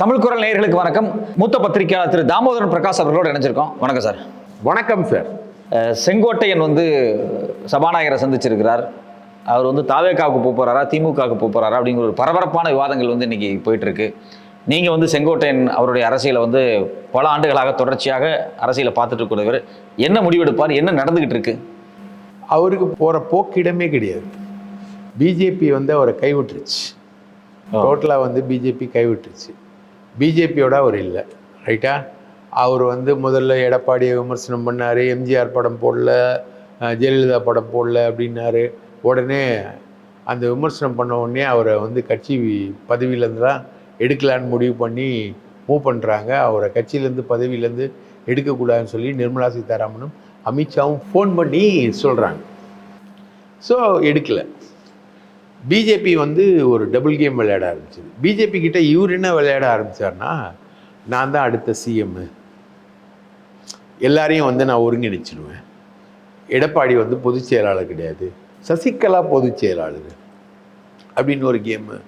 தமிழ் குரல் நேயர்களுக்கு வணக்கம். மூத்த பத்திரிகையாளர் திரு தாமோதரன் பிரகாஷ் அவர்களோடு இணைஞ்சிருக்கோம். வணக்கம் சார். வணக்கம் சார். செங்கோட்டையன் வந்து சபாநாயகரை சந்திச்சிருக்கிறார். அவர் வந்து தாவேக்காவுக்கு போக போறாரா திமுகவுக்கு போக போறாரா அப்படிங்கிற ஒரு பரபரப்பான விவாதங்கள் வந்து இன்னைக்கு போயிட்டு இருக்கு நீங்க வந்து செங்கோட்டையன் அவருடைய அரசியலை வந்து பல ஆண்டுகளாக தொடர்ச்சியாக அரசியலை பார்த்துட்டு இருக்கிறவர் என்ன முடிவெடுப்பார்? என்ன நடந்துகிட்டு இருக்கு? அவருக்கு போகிற போக்கிடமே கிடையாது. பிஜேபி வந்து அவரை கைவிட்டுருச்சு. டோட்டலாக வந்து பிஜேபி கைவிட்டுருச்சு. பிஜேபியோட அவர் இல்லை ரைட்டா அவர் வந்து முதல்ல எடப்பாடியை விமர்சனம் பண்ணார் எம்ஜிஆர் படம் போடல ஜெயலலிதா படம் போடல அப்படின்னாரு. உடனே அந்த விமர்சனம் பண்ண உடனே அவரை வந்து கட்சி பதவியிலேருந்து தான் எடுக்கலான்னு முடிவு பண்ணி மூவ் பண்ணுறாங்க அவரை கட்சியிலேருந்து பதவியிலேருந்து எடுக்கக்கூடாதுன்னு சொல்லி நிர்மலா சீதாராமனும் அமித்ஷாவும் ஃபோன் பண்ணி சொல்கிறாங்க ஸோ எடுக்கலை. பிஜேபி வந்து ஒரு டபுள் கேம் விளையாட ஆரம்பிச்சது. பிஜேபி கிட்ட இவர் என்ன விளையாட ஆரம்பித்தார்னா நான் தான் அடுத்த சிஎம்மு எல்லாரையும் வந்து நான் ஒருங்கிணைச்சிடுவேன் எடப்பாடி வந்து பொதுச் செயலாளர் கிடையாது. சசிகலா பொதுச் செயலாளர். அப்படின்னு ஒரு கேமு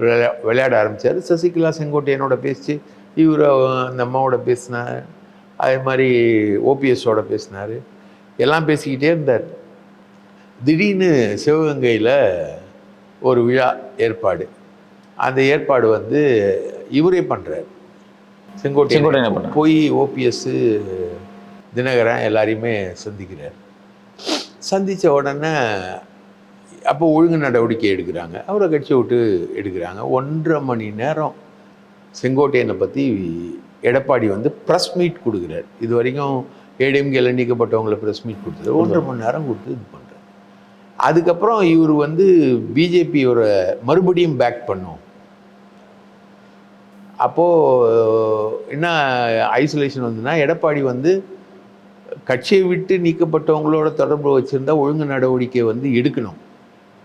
விளையா விளையாட ஆரம்பித்தார் சசிகலா செங்கோட்டையனோட பேசி இவர் அந்த அம்மாவோட பேசினார். அதே மாதிரி ஓபிஎஸோட பேசினார். எல்லாம் பேசிக்கிட்டே இருந்தார். திடீர்னு சிவகங்கையில் ஒரு விழா ஏற்பாடு. அந்த ஏற்பாடு வந்து இவரே பண்ணுறார் பண்றாரு? போய் ஓபிஎஸ் தினகரன் எல்லாரையுமே சந்திக்கிறார். சந்தித்த உடனே அப்போ ஒழுங்கு நடவடிக்கை எடுக்கிறாங்க. அவரை கட்சியை விட்டு எடுக்கிறாங்க. ஒன்றரை மணி நேரம் செங்கோட்டையனை பற்றி எடப்பாடி வந்து ப்ரெஸ் மீட் கொடுக்குறார். இது வரைக்கும் ஏடிஎம்கேல நீக்கப்பட்டவங்கள ப்ரெஸ் மீட் கொடுத்தது. ஒன்றரை மணி நேரம் கொடுத்து இது பண்ணுறாரு அதுக்கப்புறம் இவர் வந்து பிஜேபியோட மறுபடியும் பேக் பண்ணும். அப்போது என்ன ஐசோலேஷன் வந்துன்னா எடப்பாடி வந்து கட்சியை விட்டு நீக்கப்பட்டவங்களோட தொடர்பு வச்சுருந்தா ஒழுங்கு நடவடிக்கை வந்து எடுக்கணும்.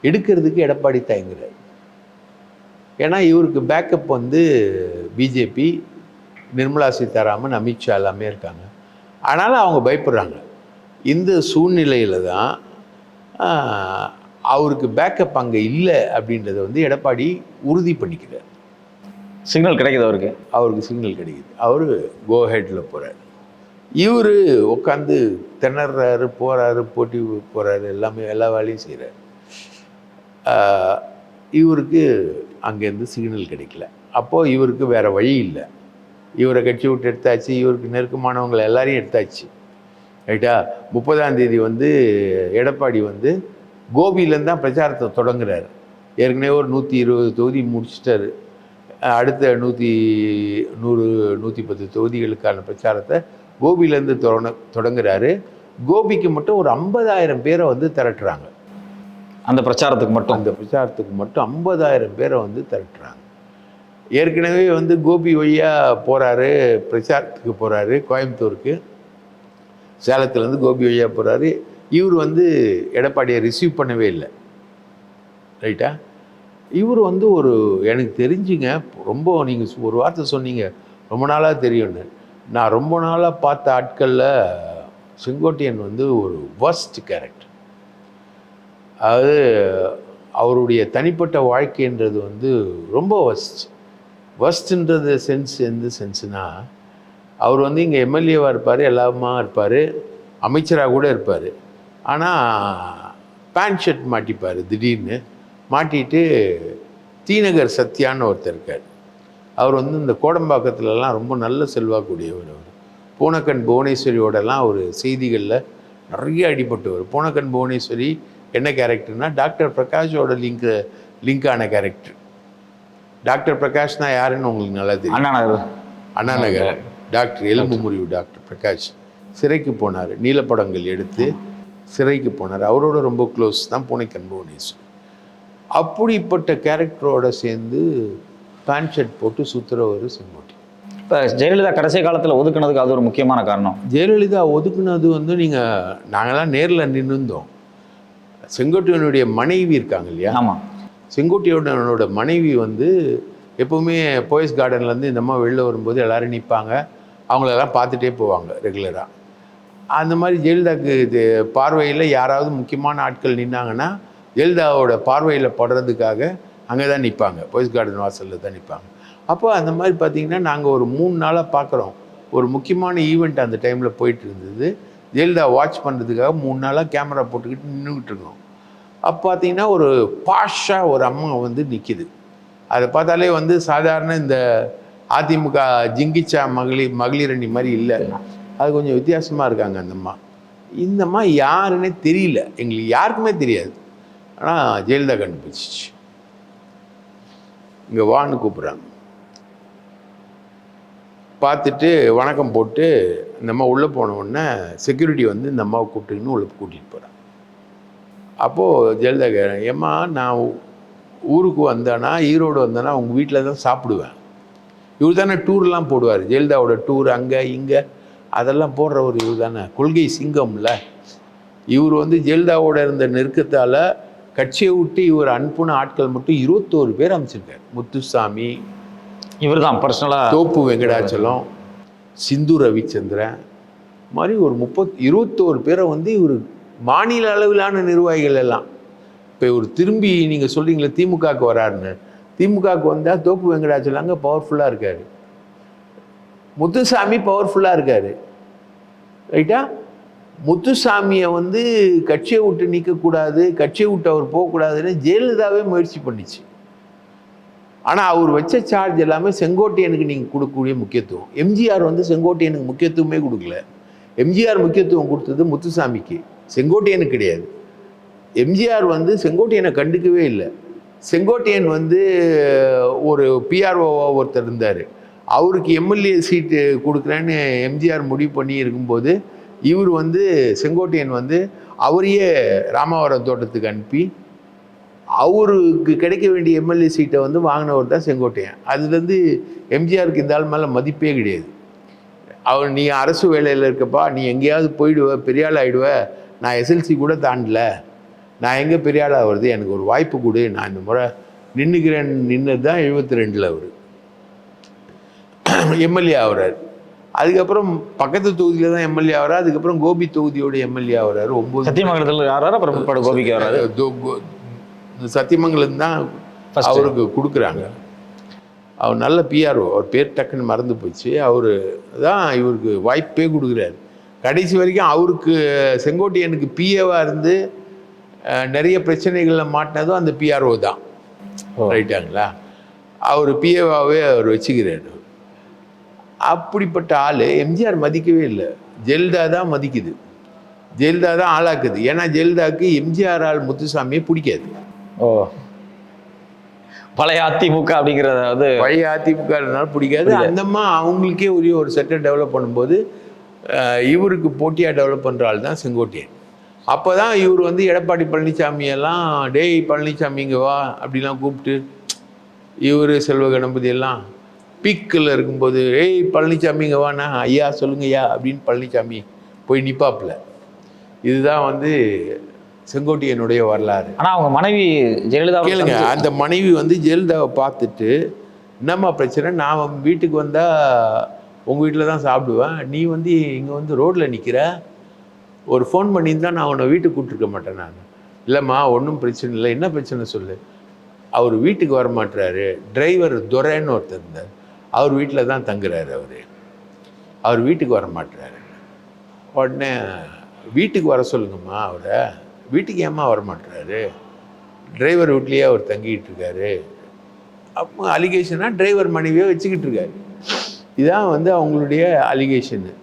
எடுக்கிறதுக்கு எடப்பாடி தயங்குறார். ஏன்னா இவருக்கு பேக்கப் வந்து பிஜேபி நிர்மலா சீதாராமன் அமித்ஷா எல்லாமே இருக்காங்க. ஆனாலும் அவங்க பயப்படுறாங்க. இந்த சூழ்நிலையில் தான் அவருக்கு பேக்கப் அங்கே இல்லை அப்படின்றத வந்து எடப்பாடி உறுதி பண்ணிக்கிறார். சிக்னல் கிடைக்குது அவருக்கு? அவருக்கு சிக்னல் கிடைக்குது. அவர் கோ ஹெட்டில் போகிறார் இவர் உட்காந்து திணறாரு போகிறாரு போட்டி போகிறாரு எல்லாமே எல்லா வேலையும் செய்கிறார் இவருக்கு அங்கேருந்து சிக்னல் கிடைக்கல. அப்போது இவருக்கு வேறு வழி இல்லை. இவரை கட்சி விட்டு எடுத்தாச்சு இவருக்கு நெருக்கமானவங்களை எல்லாரையும் எடுத்தாச்சு. ரைட்டா முப்பதாம் தேதி வந்து எடப்பாடி வந்து கோபியிலேருந்து தான் பிரச்சாரத்தை தொடங்குறாரு. ஏற்கனவே ஒரு நூற்றி இருபது தொகுதி முடிச்சிட்டாரு. அடுத்த நூற்றி நூறு நூற்றி பத்து தொகுதிகளுக்கான பிரச்சாரத்தை கோபியிலேருந்து தொடங்க தொடங்குறாரு. கோபிக்கு மட்டும் ஒரு ஐம்பதாயிரம் பேரை வந்து திரட்டுறாங்க. அந்த பிரச்சாரத்துக்கு மட்டும்? அந்த பிரச்சாரத்துக்கு மட்டும் ஐம்பதாயிரம் பேரை வந்து திரட்டுறாங்க. ஏற்கனவே வந்து கோபி வழியாக போகிறாரு பிரச்சாரத்துக்கு போகிறாரு கோயம்புத்தூருக்கு. சேலத்துலேருந்து கோபி வழியாக போகிறாரு இவர் வந்து எடப்பாடியை ரிசீவ் பண்ணவே இல்லை. ரைட்டா இவர் வந்து ஒரு எனக்கு தெரிஞ்சுங்க ரொம்ப நீங்கள் ஒரு வார்த்தை சொன்னீங்க. ரொம்ப நாளாக தெரியும்னு. நான் ரொம்ப நாளாக பார்த்த ஆட்களில் செங்கோட்டையன் வந்து ஒரு வர்ஸ்ட் கேரக்டர் அதாவது அவருடைய தனிப்பட்ட வாழ்க்கைன்றது வந்து ரொம்ப வஸ்ட் வஸ்ட்ன்றது சென்ஸ் எந்த சென்ஸ்னா அவர் வந்து இங்கே எம்எல்ஏவாக இருப்பார் எல்லாமா இருப்பார் அமைச்சராக கூட இருப்பார். ஆனால் பேண்ட் ஷர்ட் மாட்டிப்பார் திடீர்னு. மாட்டிட்டு தீநகர் சத்யான்னு ஒருத்தர் இருக்கார். அவர் வந்து இந்த கோடம்பாக்கத்துலலாம் ரொம்ப நல்ல செல்வாக்குடையவர் அவர். பூனக்கன் புவனேஸ்வரியோடலாம் ஒரு செய்திகளில் நிறைய அடிபட்டவர். பூனக்கன் புவனேஸ்வரி என்ன கேரக்டர்னா டாக்டர் பிரகாஷோட லிங்க் லிங்கான கேரக்டர் டாக்டர் பிரகாஷ்னா யாருன்னு உங்களுக்கு நல்லா தெரியும்? அண்ணா நகர். அண்ணா நகர். டாக்டர் எலும்பு முறிவு டாக்டர் பிரகாஷ் சிறைக்கு போனார். நீலப்படங்கள் எடுத்து சிறைக்கு போனார். அவரோட ரொம்ப க்ளோஸ் தான் பூனைக்கன் புவனேஸ்வரி அப்படிப்பட்ட கேரக்டரோட சேர்ந்து பேண்ட் ஷர்ட் போட்டு சுற்றுறவர் செங்கோட்டை. இப்போ ஜெயலலிதா கடைசி காலத்தில் ஒதுக்குனதுக்கு அது ஒரு முக்கியமான காரணம். ஜெயலலிதா ஒதுக்குனது வந்து நீங்கள் நாங்களாம் நேரில் நின்றுந்தோம் செங்கோட்டையனுடைய மனைவி இருக்காங்க இல்லையா? ஆமாம் செங்கோட்டையோட மனைவி வந்து எப்போவுமே போயஸ் கார்டன்லேருந்து இந்த அம்மா வெளில வரும்போது எல்லாரும் நிற்பாங்க அவங்களெல்லாம் பார்த்துட்டே போவாங்க ரெகுலராக அந்த மாதிரி ஜெயலலிதாக்கு இது பார்வையில் யாராவது முக்கியமான ஆட்கள் நின்னாங்கன்னா ஜெயலலிதாவோட பார்வையில் படுறதுக்காக அங்கே தான் நிற்பாங்க. போயஸ் கார்டன் வாசலில் தான் நிற்பாங்க. அப்போ அந்த மாதிரி பார்த்தீங்கன்னா நாங்கள் ஒரு மூணு நாளாக பார்க்குறோம். ஒரு முக்கியமான ஈவெண்ட் அந்த டைமில் போயிட்டு இருந்தது ஜெயலலிதா வாட்ச் பண்ணுறதுக்காக மூணு நாளாக கேமரா போட்டுக்கிட்டு நின்றுக்கிட்டு இருக்கோம். அப்போ பார்த்தீங்கன்னா ஒரு பாஷாக ஒரு அம்மா வந்து நிற்கிது அதை பார்த்தாலே வந்து சாதாரண இந்த அதிமுக ஜிங்கிச்சா மகளிர் மகளிரணி மாதிரி இல்லை. அது கொஞ்சம் வித்தியாசமாக இருக்காங்க அந்த அம்மா. இந்த அம்மா யாருன்னே தெரியல. எங்களுக்கு யாருக்குமே தெரியாது. ஆனால் ஜெயலலிதா கண்டுபிடிச்சிச்சு. இங்கே வான்னு கூப்பிட்றாங்க. பார்த்துட்டு வணக்கம் போட்டு இந்த அம்மா உள்ளே போன உடனே செக்யூரிட்டி வந்து இந்த அம்மாவை கூப்பிட்டுக்கின்னு உள்ளே கூட்டிகிட்டு போகிறான் அப்போது ஜெயலலிதா கேட்குறேன் ஏம்மா நான் ஊருக்கு வந்தேன்னா ஈரோடு வந்தேன்னா உங்கள் வீட்டில் தான் சாப்பிடுவேன். இவர் தானே டூர்லாம் போடுவார். ஜெயலலிதாவோட டூர் அங்கே இங்கே அதெல்லாம் போடுறவர் இவர் தானே கொள்கை சிங்கம்ல. இவர் வந்து ஜெயலலிதாவோட இருந்த நெருக்கத்தால் கட்சியை விட்டு இவர் அனுப்புன ஆட்கள் மட்டும் இருபத்தோரு பேர் அமைச்சிருக்காரு முத்துசாமி இவர் தான் பர்சனலாக தோப்பு வெங்கடாச்சலம் சிந்து ரவிச்சந்திரன் மாதிரி ஒரு முப்பத் இருபத்தோரு பேரை வந்து இவர் மாநில அளவிலான நிர்வாகிகள் எல்லாம். இப்போ இவர் திரும்பி நீங்கள் சொல்றீங்களே திமுகவுக்கு வராருன்னு. திமுகவுக்கு வந்தால் தோப்பு வெங்கடாச்சலாங்க பவர்ஃபுல்லாக இருக்கார். முத்துசாமி பவர்ஃபுல்லாக இருக்கார். ரைட்டா முத்துசாமியை வந்து கட்சியை விட்டு நிற்கக்கூடாது கட்சியை விட்டு அவர் போகக்கூடாதுன்னு ஜெயலலிதாவே முயற்சி பண்ணிச்சு. ஆனால் அவர் வச்ச சார்ஜ் எல்லாமே செங்கோட்டையனுக்கு நீங்கள் கொடுக்கக்கூடிய முக்கியத்துவம். எம்ஜிஆர் வந்து செங்கோட்டையனுக்கு முக்கியத்துவமே கொடுக்கல. எம்ஜிஆர் முக்கியத்துவம் கொடுத்தது முத்துசாமிக்கு. செங்கோட்டையனுக்கு கிடையாது. எம்ஜிஆர் வந்து செங்கோட்டையனை கண்டுக்கவே இல்லை. செங்கோட்டையன் வந்து ஒரு பிஆர்ஓவா ஒருத்தர் இருந்தார். அவருக்கு எம்எல்ஏ சீட்டு கொடுக்குறேன்னு எம்ஜிஆர் முடிவு பண்ணி இருக்கும்போது இவர் வந்து செங்கோட்டையன் வந்து அவரையே ராமாவரம் தோட்டத்துக்கு அனுப்பி அவருக்கு கிடைக்க வேண்டிய எம்எல்ஏ சீட்டை வந்து வாங்கினவர் தான் செங்கோட்டையன். அதுலேருந்து எம்ஜிஆருக்கு இந்த ஆள் மேலே மதிப்பே கிடையாது. அவர் நீ அரசு வேலையில் இருக்கப்பா நீ எங்கேயாவது போயிடுவ பெரிய ஆள் நான் எஸ்எல்சி கூட தாண்டல நான் எங்கே பெரிய ஆள் ஆகிறது எனக்கு ஒரு வாய்ப்பு கொடு. நான் இந்த முறை நின்றுக்கிறேன் நின்னது தான் எழுபத்தி ரெண்டில் அவர். எம்எல்ஏ ஆகுறாரு. அதுக்கப்புறம் பக்கத்து தொகுதியில் தான் எம்எல்ஏ ஆகிறார். அதுக்கப்புறம் கோபி தொகுதியோட எம்எல்ஏ ஆகுறாரு. ஒம்பது சத்தியமங்கலத்தில் அப்புறம் பிற்பாடு கோபிக்கு வராது கோ- சத்தியமங்கலம் தான். அவருக்கு கொடுக்குறாங்க. அவர் நல்ல பிஆர்ஓ அவர் பேர் டக்குன்னு மறந்து போச்சு. அவர் தான் இவருக்கு வாய்ப்பே கொடுக்குறாரு. கடைசி வரைக்கும் அவருக்கு செங்கோட்டையனுக்கு பிஏவாக இருந்து நிறைய பிரச்சனைகளில் மாட்டினதும் அந்த பிஆர்ஓ தான். ரைட்டாங்களா? அவர் பிஏவாகவே அவர் வச்சுக்கிறாரு. அப்படிப்பட்ட ஆள் எம்ஜிஆர் மதிக்கவே இல்லை. ஜெயலலிதா தான் மதிக்குது. ஜெயலலிதா தான் ஆளாக்குது. ஏன்னா ஜெயலலிதாவுக்கு எம்ஜிஆர் ஆள் முத்துசாமியை பிடிக்காது. ஓ. பழைய அதிமுக அப்படிங்கிறத வந்து பழைய அதிமுகனால பிடிக்காது. அந்தம்மா அவங்களுக்கே உரிய ஒரு செட்டை டெவலப் பண்ணும்போது இவருக்கு போட்டியாக டெவலப் பண்ணுற ஆள் தான் செங்கோட்டையன். அப்போ தான் இவர் வந்து எடப்பாடி பழனிசாமி எல்லாம் டேய் பழனிசாமி இங்கே வா அப்படிலாம் கூப்பிட்டு இவர் செல்வ கணபதி எல்லாம் பீக்கில் இருக்கும்போது ஏய் பழனிசாமி இங்கே வாண்ணா ஐயா சொல்லுங்க ஐயா அப்படின்னு பழனிசாமி போய் நிப்பாப்புல. இதுதான் வந்து செங்கோட்டையனுடைய வரலாறு. ஆனா அவங்க மனைவி ஜெயலலிதா கேளுங்க அந்த மனைவி வந்து ஜெயலலிதாவை பார்த்துட்டு என்னம்மா பிரச்சனை? நான் வீட்டுக்கு வந்தால் உங்கள் வீட்டில் தான் சாப்பிடுவேன். நீ வந்து இங்கே வந்து ரோட்டில் நிற்கிற ஒரு ஃபோன் பண்ணியிருந்தா நான் உன்னை வீட்டுக்கு கூப்பிட்டுருக்க மாட்டேன் நான். இல்லைம்மா ஒன்றும் பிரச்சனை இல்லை. என்ன பிரச்சனை சொல்லு? அவர் வீட்டுக்கு வர மாட்டுறாரு டிரைவர் துரைன்னு ஒருத்தர் இருந்தார். அவர் வீட்டில் தான் தங்குறாரு அவர். அவர் வீட்டுக்கு வர மாட்டுறாரு உடனே வீட்டுக்கு வர சொல்லுங்கம்மா அவரை. வீட்டுக்கு ஏம்மா வர மாட்டுறாரு டிரைவர் வீட்லேயே அவர் தங்கிட்டு இருக்காரு. அப்போ அலிகேஷனாக டிரைவர் மனைவியை வச்சுக்கிட்டு இருக்காரு. இதான் வந்து அவங்களுடைய அலிகேஷனு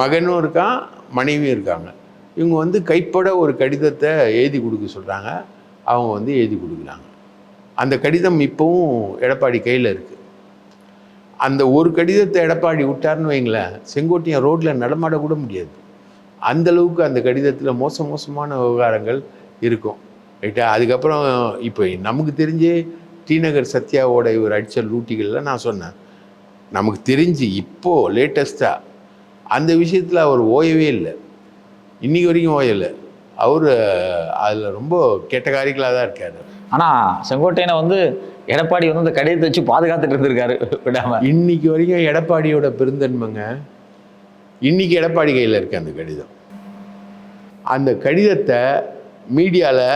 மகனும் இருக்கான் மனைவியும் இருக்காங்க. இவங்க வந்து கைப்பட ஒரு கடிதத்தை எழுதி கொடுக்க சொல்கிறாங்க அவங்க வந்து எழுதி கொடுக்குறாங்க. அந்த கடிதம் இப்போவும் எடப்பாடி கையில் இருக்குது அந்த ஒரு கடிதத்தை எடப்பாடி விட்டாருன்னு வைங்களேன் செங்கோட்டையன் ரோட்டில் நடமாட கூட முடியாது. அந்த அளவுக்கு அந்த கடிதத்தில் மோச மோசமான விவகாரங்கள் இருக்கும். ரைட்டா? அதுக்கப்புறம் இப்போ நமக்கு தெரிஞ்சு டிநகர் சத்யாவோட இவர் அடித்த லூட்டிகளில் நான் சொன்னேன். நமக்கு தெரிஞ்சு இப்போது லேட்டஸ்ட்டாக அந்த விஷயத்தில் அவர் ஓயவே இல்லை. இன்னைக்கு வரைக்கும் ஓயலை. அவர் அதில் ரொம்ப கெட்டகாரிகளாக தான் இருக்கார். ஆனா செங்கோட்டையனை வந்து எடப்பாடி வந்து இந்த கடிதத்தை வச்சு பாதுகாத்துட்டு இருந்திருக்காரு. விடாம. இன்னைக்கு வரைக்கும் எடப்பாடியோட பெருந்தன்மைங்க. இன்னைக்கு எடப்பாடி கையில் இருக்கு அந்த கடிதம். அந்த கடிதத்தை மீடியாவில்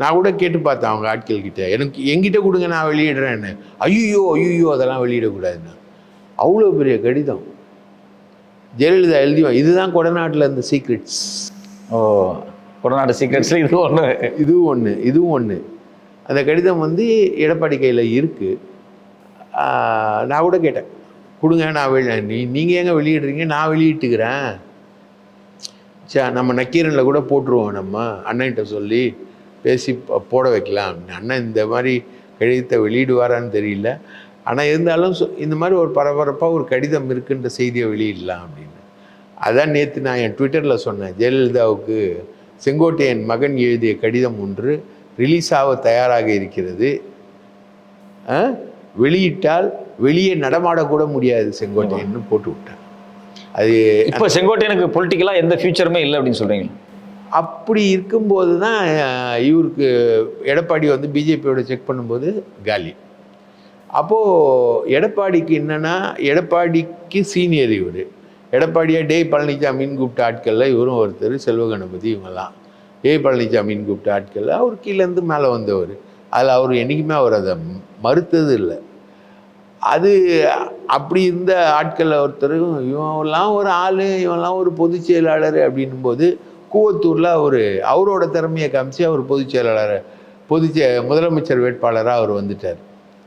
நான் கூட கேட்டு பார்த்தேன் அவங்க ஆட்கள் கிட்ட. எனக்கு என்கிட்ட கொடுங்க நான் வெளியிடுறேன்னு. ஐயோ ஐயோ அதெல்லாம் வெளியிடக்கூடாதுன்னு. அவ்வளோ பெரிய கடிதம். ஜெயலலிதா எழுதி இதுதான் கொடநாட்டில் இருந்த சீக்ரெட்ஸ் ஓ கொடநாடு சீக்ரெட்ஸில் இது ஒன்று இதுவும் ஒன்று இதுவும் ஒன்று அந்த கடிதம் வந்து எடப்பாடி கையில் இருக்குது நான் கூட கேட்டேன். கொடுங்க நான் வெளி நீ நீங்கள் எங்கே வெளியிடுறீங்க? நான் வெளியிட்டுக்கிறேன். சே நம்ம நக்கீரனில் கூட போட்டுருவோம் நம்ம. அண்ணன்கிட்ட சொல்லி பேசி போட வைக்கலாம். அண்ணன் இந்த மாதிரி கடிதத்தை வெளியிடுவாரான்னு தெரியல. ஆனால் இருந்தாலும் சொ- இந்த மாதிரி ஒரு பரபரப்பாக ஒரு கடிதம் இருக்குன்ற செய்தியை வெளியிடலாம் அப்படின்னு. அதான் நேற்று நான் என் ட்விட்டரில் சொன்னேன் ஜெயலலிதாவுக்கு செங்கோட்டையன் மகன் எழுதிய கடிதம் ஒன்று ரிலீஸ் ஆக தயாராக இருக்கிறது? வெளியிட்டால் வெளியே நடமாடக்கூட முடியாது செங்கோட்டையன்னு போட்டு விட்டேன். அது இப்போ செங்கோட்டையனுக்கு பொலிட்டிக்கலாக எந்த ஃபியூச்சருமே இல்லை அப்படின்னு சொல்கிறீங்க அப்படி இருக்கும்போது தான் இவருக்கு எடப்பாடி வந்து பிஜேபியோட செக் பண்ணும்போது காலி. அப்போது எடப்பாடிக்கு என்னென்னா எடப்பாடிக்கு சீனியர் இவர். எடப்பாடியா டேய் பழனிசாமின்னு கூப்பிட்ட ஆட்களில் இவரும் ஒருத்தர் செல்வகணபதி இவங்கெல்லாம் டேய் பழனிசாமின்னு கூப்பிட்ட ஆட்களில் அவர் கீழேருந்து மேலே வந்தவர். அதில் அவர் என்றைக்குமே அவர் அதை மறுத்தது இல்லை. அது அப்படி இருந்த ஆட்களில் ஒருத்தர் இவன்லாம் ஒரு ஆள் இவன்லாம் ஒரு பொதுச் செயலாளர் அப்படின்னும் போது கூவத்தூரில் அவர் அவரோட திறமையை காமிச்சு அவர் பொதுச் செயலாளர் பொதுச் முதலமைச்சர் வேட்பாளராக அவர் வந்துட்டார்.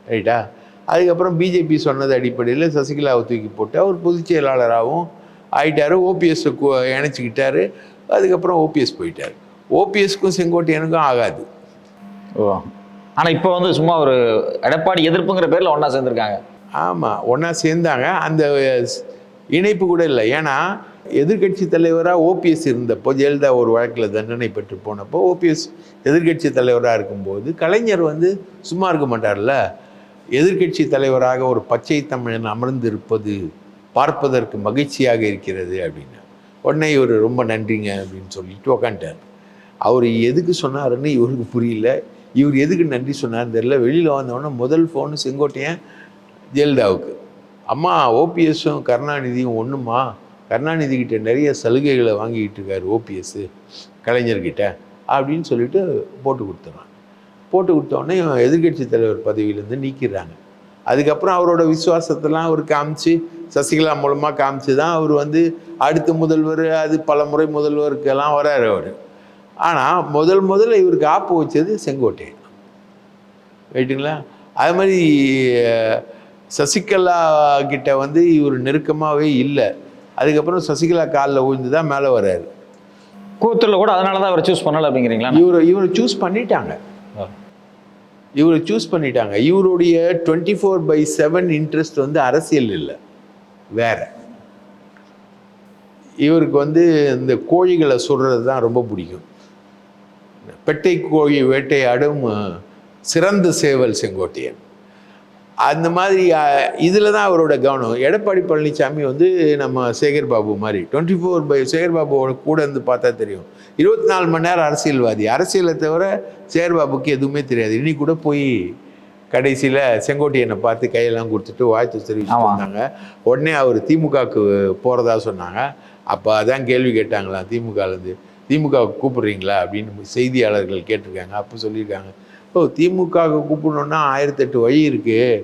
ரைட்டா? அதுக்கப்புறம் பிஜேபி சொன்னது அடிப்படையில் சசிகலாவை தூக்கி போட்டு அவர் பொதுச் செயலாளராகவும் ஆயிட்டார். ஓபிஎஸ் இணைச்சிக்கிட்டாரு. அதுக்கப்புறம் ஓபிஎஸ் போயிட்டார். ஓபிஎஸ்க்கும் செங்கோட்டையனுக்கும் ஆகாது. ஓ. ஆனால் இப்போ வந்து சும்மா ஒரு எடப்பாடி எதிர்ப்புங்கிற பேரில் ஒன்றா சேர்ந்துருக்காங்க. ஆமாம் ஒன்றா சேர்ந்தாங்க. அந்த இணைப்பு கூட இல்லை. ஏன்னா எதிர்க்கட்சி தலைவராக ஓபிஎஸ் இருந்தப்போ ஜெயலலிதா ஒரு வழக்கில் தண்டனை பெற்று போனப்போ ஓபிஎஸ் எதிர்க்கட்சி தலைவராக இருக்கும்போது கலைஞர் வந்து சும்மா இருக்க மாட்டார்ல. எதிர்க்கட்சி தலைவராக ஒரு பச்சை தமிழன் அமர்ந்திருப்பது பார்ப்பதற்கு மகிழ்ச்சியாக இருக்கிறது அப்படின்னு. உடனே இவர் ரொம்ப நன்றிங்க அப்படின்னு சொல்லிட்டு உக்காண்டார் அவர் எதுக்கு சொன்னாருன்னு இவருக்கு புரியல. இவர் எதுக்கு நன்றி சொன்னார்னு தெரியல. வெளியில் வந்தோடனே முதல் ஃபோனு செங்கோட்டையன் ஜெயலலிதாவுக்கு. அம்மா ஓபிஎஸும் கருணாநிதியும் ஒன்றுமா கருணாநிதி கிட்ட நிறைய சலுகைகளை வாங்கிக்கிட்டு இருக்கார் ஓபிஎஸ்ஸு கலைஞர்கிட்ட அப்படின்னு சொல்லிட்டு போட்டு கொடுத்துறான். போட்டு கொடுத்தோடனே எதிர்க்கட்சி தலைவர் பதவியிலேருந்து நீக்கிடுறாங்க. அதுக்கப்புறம் அவரோட விசுவாசத்தெல்லாம் அவர் காமிச்சு சசிகலா மூலமாக காமிச்சு தான் அவர் வந்து அடுத்த முதல்வர் அது பல முறை முதல்வருக்கெல்லாம் வராரு அவர். ஆனால் முதல் முதல்ல இவருக்கு ஆப்பு வச்சது செங்கோட்டையன் ரைட்டுங்களா அது மாதிரி சசிகலா கிட்ட வந்து இவர் நெருக்கமாகவே இல்லை. அதுக்கப்புறம் சசிகலா காலில் விழுந்து தான் மேலே வர்றாரு கூத்தூரில் கூட அதனால தான் அவரை சூஸ் பண்ணலை அப்படிங்கிறீங்களா? இவர் இவரை சூஸ் பண்ணிட்டாங்க. இவரை சூஸ் பண்ணிட்டாங்க. இவருடைய twenty four by seven interest வந்து அரசியல் இல்லை. வேற. இவருக்கு வந்து இந்த கோழிகளை சொல்கிறது தான் ரொம்ப பிடிக்கும். பெட்டை கோழி வேட்டையாடும் சிறந்த சேவல் செங்கோட்டையன். அந்த மாதிரி இதில் தான் அவரோட கவனம். எடப்பாடி பழனிசாமி வந்து நம்ம சேகர் பாபு மாதிரி டுவெண்ட்டி ஃபோர் பை சேகர் பாபுவோட கூட இருந்து பார்த்தா தெரியும். இருபத்தி நாலு மணி நேரம் அரசியல்வாதி. அரசியலை தவிர சேகர் பாபுக்கு எதுவுமே தெரியாது. இன்னி கூட போய் கடைசியில் செங்கோட்டையனை பார்த்து கையெல்லாம் கொடுத்துட்டு வாழ்த்து தெரிவிச்சுட்டு ஆமா. வந்தாங்க. உடனே அவர் திமுகவுக்கு போகிறதா சொன்னாங்க. அப்போ அதான் கேள்வி கேட்டாங்களாம் திமுகலேருந்து திமுகவுக்கு கூப்பிடுறீங்களா? அப்படின்னு செய்தியாளர்கள் கேட்டிருக்காங்க. அப்போ சொல்லியிருக்காங்க. ஓ திமுகவுக்கு கூப்பிடணுன்னா ஆயிரத்தெட்டு வழி இருக்குது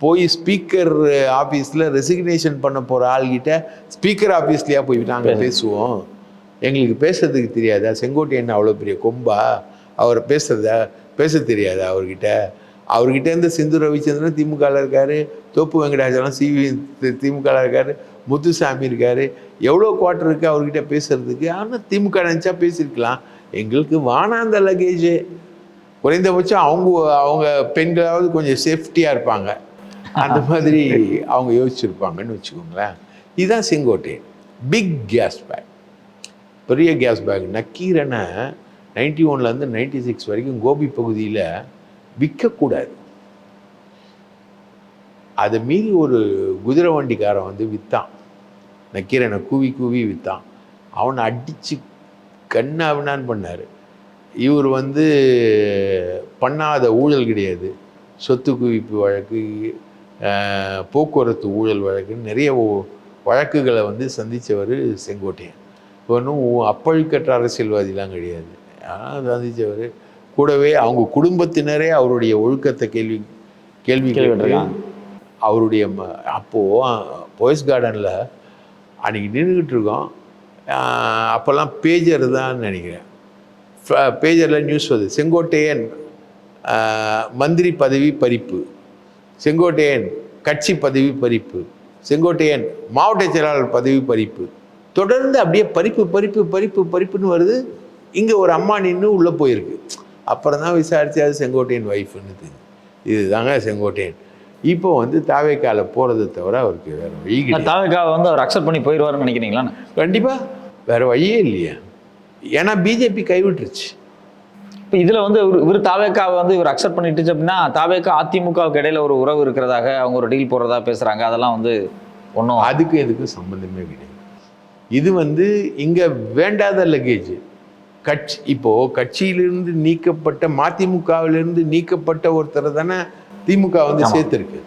போய் ஸ்பீக்கர் ஆஃபீஸில் ரெசிக்னேஷன் பண்ண போகிற ஆள்கிட்ட ஸ்பீக்கர் ஆஃபீஸ்லையா போய் நாங்கள் பேசுவோம். எங்களுக்கு பேசுறதுக்கு தெரியாதா? செங்கோட்டையன் அவ்வளோ பெரிய கொம்பா? அவர் பேசுறதா பேச தெரியாதா அவர்கிட்ட? அவர்கிட்ட இருந்து சிந்து ரவிச்சந்திரன் திமுகவில் இருக்காரு தோப்பு வெங்கடாச்சலம் சிவி திமுகவில் இருக்காரு முத்துசாமி இருக்காரு. எவ்வளோ குவார்டர் இருக்கு அவர்கிட்ட பேசுறதுக்கு? ஆனால் திமுக நினச்சா பேசியிருக்கலாம் எங்களுக்கு வானாந்த லக்கேஜ். குறைந்தபட்சம் அவங்க அவங்க பெண்களாவது கொஞ்சம் சேஃப்டியாக இருப்பாங்க. அந்த மாதிரி அவங்க யோசிச்சிருப்பாங்கன்னு வச்சுக்கோங்களேன். இதுதான் செங்கோட்டையன் பிக் கேஸ் பேக் பெரிய கேஸ் பேக் நக்கீரனை நைன்டி ஒன்லேருந்து நைன்டி சிக்ஸ் வரைக்கும் கோபி பகுதியில் விற்கக்கூடாது அதை மீறி ஒரு குதிரை வண்டிக்காரன் வந்து விற்றான் நக்கீரனை கூவி கூவி விற்றான் அவனை அடித்து கண்ணாவினான்னு பண்ணார். இவர் வந்து பண்ணாத ஊழல் கிடையாது. சொத்து குவிப்பு வழக்கு போக்குவரத்து ஊழல் வழக்குன்னு நிறைய வழக்குகளை வந்து சந்தித்தவர் செங்கோட்டையன். ஒன்றும் அப்பழுக்கற்ற அரசியல்வாதிலாம் கிடையாது. ஆனால் சந்தித்தவர். கூடவே அவங்க குடும்பத்தினரே அவருடைய ஒழுக்கத்தை கேள்வி கேள்வி கேட்டு கேள்விப்பட்டிருக்காங்க. அவருடைய ம- அப்போ போயஸ் கார்டனில் அன்னைக்கு நின்றுக்கிட்டு இருக்கோம். அப்போல்லாம் பேஜர் தான் நினைக்கிறேன். பேஜரில் நியூஸ் வருது. செங்கோட்டையன் ஆஹ் மந்திரி பதவி பறிப்பு. செங்கோட்டையன் கட்சி பதவி பறிப்பு. செங்கோட்டையன் மாவட்ட செயலாளர் பதவி பறிப்பு. தொடர்ந்து அப்படியே பறிப்பு பறிப்பு பறிப்பு பறிப்புன்னு வருது. இங்கே ஒரு அம்மா நின்று உள்ளே போயிருக்கு. அப்புறம் தான் விசாரிச்சு அது செங்கோட்டையன் ஒய்ஃப்னு தெரியுது. இதுதாங்க செங்கோட்டையன். இப்போ வந்து தாவேக்கால போகிறத தவிர அவருக்கு வேறு வழி தாவேக்காவை வந்து அவர் அக்செப்ட் பண்ணி போயிடுவாருன்னு நினைக்கிறீங்களா கண்டிப்பாக வேறு வழியே இல்லையா. ஏன்னா பிஜேபி கைவிட்டுருச்சு. இப்போ இதில் வந்து இவர் இவர் தாவேக்காவை வந்து இவர் அக்செப்ட் பண்ணிட்டுச்சு அப்படின்னா தாவேக்கா அதிமுகவுக்கு இடையில ஒரு உறவு இருக்கிறதாக அவங்க ஒரு டீல் போடுறதா பேசுகிறாங்க அதெல்லாம் வந்து ஒன்றும் அதுக்கு எதுக்கும் சம்மந்தமே கிடையாது. இது வந்து இங்கே வேண்டாத லக்கேஜ் கட்சி இப்போ கட்சியிலிருந்து நீக்கப்பட்ட மதிமுகவிலிருந்து நீக்கப்பட்ட ஒருத்தரை தானே திமுக வந்து. சேர்த்துருக்கு.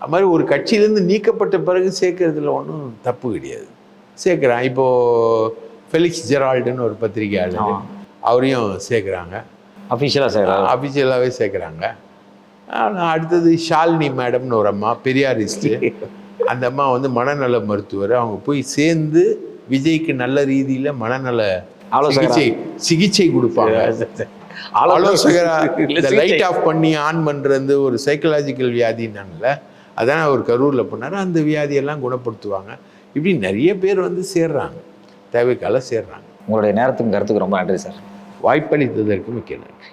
அது மாதிரி ஒரு கட்சியிலேருந்து நீக்கப்பட்ட பிறகு சேர்க்கறதுல ஒன்றும் தப்பு கிடையாது. சேர்க்குறான். இப்போ ஃபெலிக்ஸ் ஜெரால்டுன்னு ஒரு பத்திரிகையாளர். அவரையும் சேர்க்குறாங்க. அஃபிஷியலாக செய்கிறாரு அஃபிஷியலாகவே சேர்க்குறாங்க. அடுத்தது ஷாலினி மேடம்னு ஒரு அம்மா பெரியாரிஸ்ட்டு. அந்த அம்மா வந்து மனநல மருத்துவர். அவங்க போய் சேர்ந்து விஜய்க்கு நல்ல ரீதியில் மனநல. சிகிச்சை சிகிச்சை கொடுப்பாங்க. ஆலோசகரா? இந்த லைட் ஆஃப் பண்ணி ஆன் பண்ணுறது ஒரு சைக்கலாஜிக்கல் வியாதினாங்கல்ல அதான் அவர் கரூரில் பண்ணார் அந்த வியாதியெல்லாம் குணப்படுத்துவாங்க. இப்படி நிறைய பேர் வந்து சேர்றாங்க. தேவைக்கால சேர்றாங்க. உங்களுடைய நேரத்துக்கும் கருத்துக்கு ரொம்ப நன்றி சார். வாய்ப்பளித்ததற்கு மிக்க நன்றி.